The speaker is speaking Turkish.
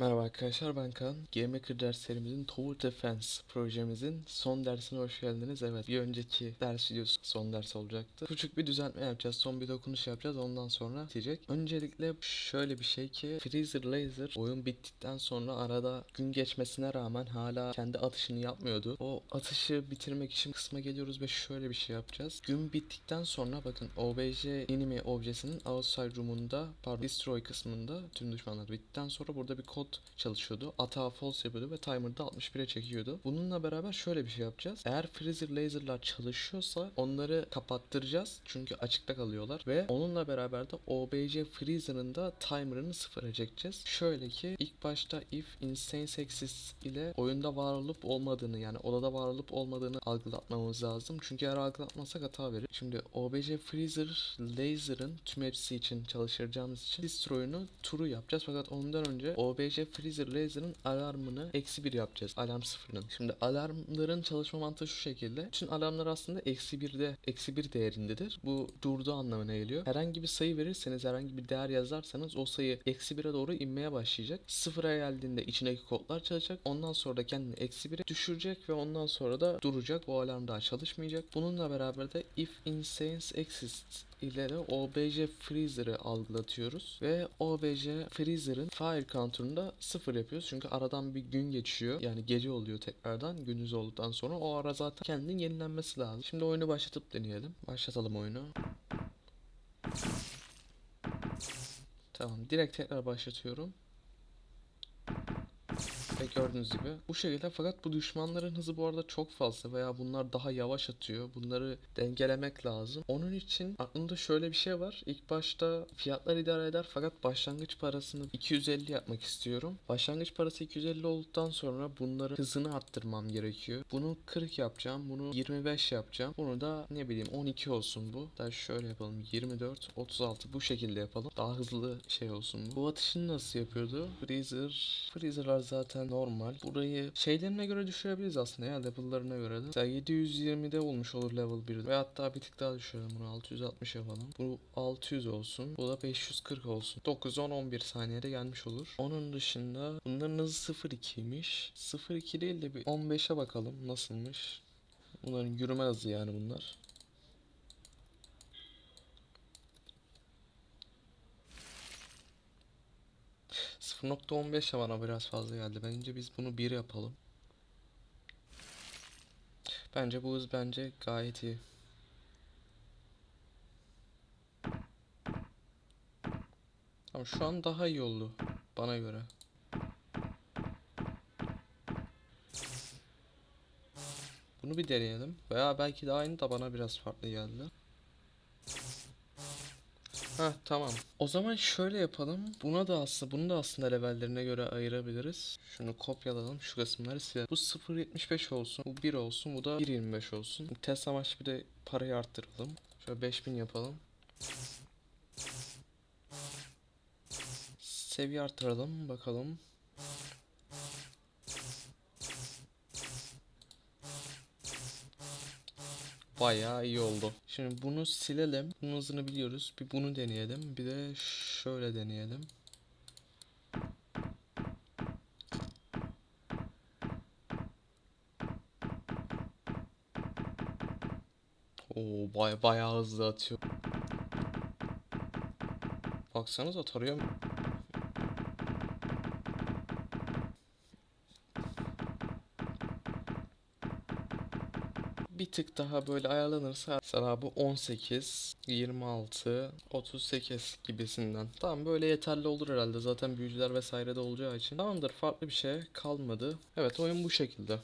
Merhaba arkadaşlar ben Kaan. GameMaker derslerimizin Tower Defense projemizin son dersine hoş geldiniz. Evet bir önceki ders videosu son ders olacaktı. Küçük bir düzeltme yapacağız. Son bir dokunuş yapacağız. Ondan sonra bitecek. Öncelikle şöyle bir şey ki Freezer Laser oyun bittikten sonra arada gün geçmesine rağmen hala kendi atışını yapmıyordu. O atışı bitirmek için kısma geliyoruz ve şöyle bir şey yapacağız. Gün bittikten sonra bakın OBJ enemy objesinin outside room'unda pardon destroy kısmında tüm düşmanlar bittikten sonra burada bir kod çalışıyordu. Atağı false yapıyordu ve timer'da 61'e çekiyordu. Bununla beraber şöyle bir şey yapacağız. Eğer freezer laser'lar çalışıyorsa onları kapattıracağız. Çünkü açıkta kalıyorlar ve onunla beraber de OBJ freezer'ın da timer'ını sıfıra çekeceğiz. Şöyle ki ilk başta if insane sexist ile oyunda var olup olmadığını yani odada var olup olmadığını algılatmamız lazım. Çünkü eğer algılatmazsak hata verir. Şimdi OBJ freezer laser'ın tüm hepsi için çalıştıracağımız için destroy'unu true yapacağız. Fakat ondan önce OBJ freezer laser'ın alarmını eksi bir yapacağız. Alarm sıfırının. Şimdi alarmların çalışma mantığı şu şekilde. Bütün alarmlar aslında eksi birde eksi bir değerindedir. Bu durduğu anlamına geliyor. Herhangi bir sayı verirseniz herhangi bir değer yazarsanız o sayı eksi bire doğru inmeye başlayacak. Sıfıra geldiğinde içindeki kodlar çalışacak. Ondan sonra da kendini eksi bire düşürecek ve ondan sonra da duracak. Bu alarm daha çalışmayacak. Bununla beraber de if insane exists ile de OBJ Freezer'ı algılatıyoruz ve OBJ Freezer'ın fire counter'ını da sıfır yapıyoruz. Çünkü aradan bir gün geçiyor. Yani gece oluyor tekrardan gündüz olduktan sonra. O ara zaten kendinin yenilenmesi lazım. Şimdi oyunu başlatıp deneyelim. Başlatalım oyunu. Tamam direkt tekrar başlatıyorum. Ve gördüğünüz gibi bu şekilde fakat bu düşmanların hızı bu arada çok fazla veya bunlar daha yavaş atıyor. Bunları dengelemek lazım. Onun için aklımda şöyle bir şey var. İlk başta fiyatlar idare eder fakat başlangıç parasını 250 yapmak istiyorum. Başlangıç parası 250 olduktan sonra bunların hızını arttırmam gerekiyor. Bunu 40 yapacağım. Bunu 25 yapacağım. Bunu da ne bileyim 12 olsun bu. Da şöyle yapalım. 24, 36 bu şekilde yapalım. Daha hızlı şey olsun bu. Bu atışını nasıl yapıyordu? Freezer. Freezer'lar zaten normal. Burayı şeylerine göre düşürebiliriz aslında ya level'larına göre de. Mesela 720'de olmuş olur level 1'de. Ve hatta bir tık daha düşürelim bunu 660 yapalım. Bu 600 olsun. Bu da 540 olsun. 9, 10, 11 saniyede gelmiş olur. Onun dışında bunların hızı 0.2'ymiş. 0.2 değil de bir 15'e bakalım nasılmış. Bunların yürüme hızı yani bunlar. ...0.15 bana biraz fazla geldi. Bence biz bunu 1 yapalım. Bence bu hız bence gayet iyi. Tamam şu an daha iyi oldu. Bana göre. Bunu bir deneyelim. Veya belki de aynı da bana biraz farklı geldi. Heh tamam. O zaman şöyle yapalım. Buna da aslında bunu da aslında levellerine göre ayırabiliriz. Şunu kopyalayalım. Şu kısımları silelim. Bu 0.75 olsun. Bu 1 olsun. Bu da 1.25 olsun. Test amaçlı bir de parayı arttıralım. Şöyle 5000 yapalım. Seviye arttıralım bakalım. Bayağı iyi oldu. Şimdi bunu silelim. Bunun hızını biliyoruz. Bir bunu deneyelim. Bir de şöyle deneyelim. Oo baya bayağı hızlı atıyor. Baksanıza tarıyor bir tık daha böyle ayarlanırsa mesela bu 18, 26, 38 gibisinden. Tamam böyle yeterli olur herhalde zaten büyücüler vesaire de olacağı için. Tamamdır farklı bir şey kalmadı. Evet oyun bu şekilde.